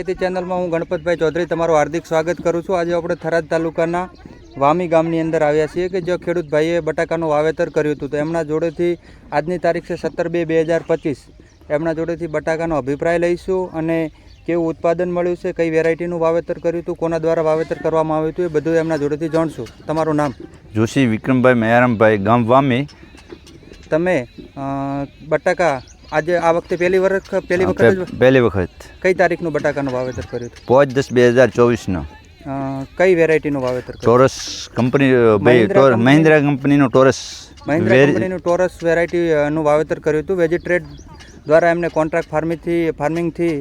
ખેતી ચેનલમાં હું ગણપતભાઈ ચૌધરી તમારું હાર્દિક સ્વાગત કરું છું. આજે આપણે થરાદ તાલુકાના વામી ગામની અંદર આવ્યા છીએ કે જો ખેડૂત ભાઈએ બટાકાનું વાવેતર કર્યું હતું. તો એમના જોડેથી આજની તારીખ છે સત્તર બે બે હજાર પચીસ. એમના જોડેથી બટાકાનો અભિપ્રાય લઈશું અને કેવું ઉત્પાદન મળ્યું છે કઈ વેરાયટીનું વાવેતર કર્યું હતું કોના દ્વારા વાવેતર કરવામાં આવ્યું હતું એ બધું એમના જોડેથી જાણશું. તમારું નામ? જોશી વિક્રમભાઈ મયારામભાઈ ગામ વામી. તમે બટાકા આજે આ વખતે પહેલી વખત પહેલી વખત પહેલી વખત. કઈ તારીખનું બટાકાનું વાવેતર કર્યું પાંચ દસ બે હજાર ચોવીસનો. કઈ વેરાયટીનું વાવેતર Taurus company Mahindra company? Mahindra કંપનીનું ટોરસ મહિન્દ્રા કંપનીનું ટોરસ વેરાયટી નું વાવેતર કર્યું હતું. વેજીટ્રેડ દ્વારા એમને કોન્ટ્રાક્ટ ફાર્મિંગથી ફાર્મિંગથી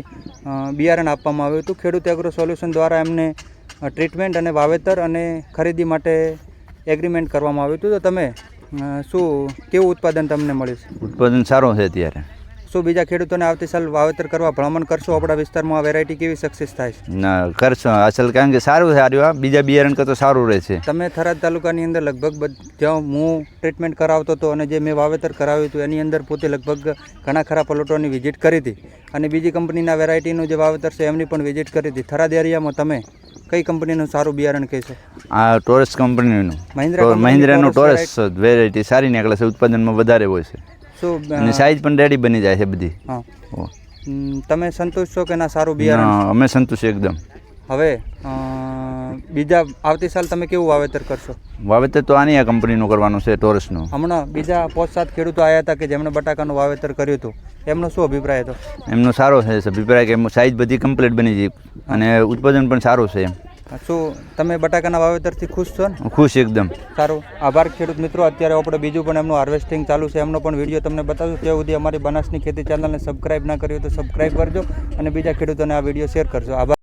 બિયારણ આપવામાં આવ્યું હતું. ખેડૂત એગ્રો સોલ્યુશન દ્વારા એમને ટ્રીટમેન્ટ અને વાવેતર અને ખરીદી માટે એગ્રીમેન્ટ કરવામાં આવ્યું હતું. તો તમે શું કેવું ઉત્પાદન તમને મળ્યું છે? ઉત્પાદન સારું છે અત્યારે. શું બીજા ખેડૂતોને આવતી સાલ વાવેતર કરવા ભ્રમણ કરશો? આપણા વિસ્તારમાં આ વેરાયટી કેવી સક્સેસ થાય છે? ના કરશો. અસલ કારણ કે સારું સારું આ બીજા બિયારણ કરતાં સારું રહે છે. તમે થરાદ તાલુકાની અંદર લગભગ જ્યાં હું ટ્રીટમેન્ટ કરાવતો હતો અને જે મેં વાવેતર કરાવ્યું હતું એની અંદર પોતે લગભગ ઘણા ખરા પ્લોટોની વિઝિટ કરી હતી. અને બીજી કંપનીના વેરાયટીનું જે વાવેતર છે એમની પણ વિઝિટ કરી હતી. થરાદ એરિયામાં તમે કઈ કંપનીનું સારું બિયારણ કહેશો આ ટોરસ કંપનીનું. મહિન્દ્રા મહિન્દ્રાનું ટોરસ વેરાયટી સારી નીકળે છે. ઉત્પાદનમાં વધારે હોય છે. શું અને સાઈઝ પણ રેડી બની જાય છે બધી. હા. તમે સંતુષ્ટ છો કે ના સારું બિયારણ? અમે સંતુષ્ટ એકદમ. હવે બીજા આવતી સાલ તમે કેવું વાવેતર કરશો? વાવેતર તો આની આ કંપનીનું કરવાનું છે ટોરસનું. હમણાં બીજા પાંચ સાત ખેડૂતો આવ્યા હતા કે જેમણે બટાકાનું વાવેતર કર્યું હતું. એમનો શું અભિપ્રાય હતો? એમનો સારો છે અભિપ્રાય કે સાઈઝ બધી કમ્પ્લીટ બની ગઈ. અને ઉત્પાદન પણ સારું છે એમ. શું તમે બટાકાના વાવેતરથી ખુશ છો ને? ખુશ એકદમ. સારું. આભાર ખેડૂત મિત્રો. અત્યારે આપણે બીજું પણ એમનું હાર્વેસ્ટિંગ ચાલુ છે. એમનો પણ વીડિયો તમને બતાવું. ત્યાં સુધી અમારી બનાસની ખેતી ચેનલને સબસ્ક્રાઇબ ના કરી હોય તો સબસ્ક્રાઇબ કરજો અને બીજા ખેડૂતોને આ વીડિયો શેર કરજો. આભાર.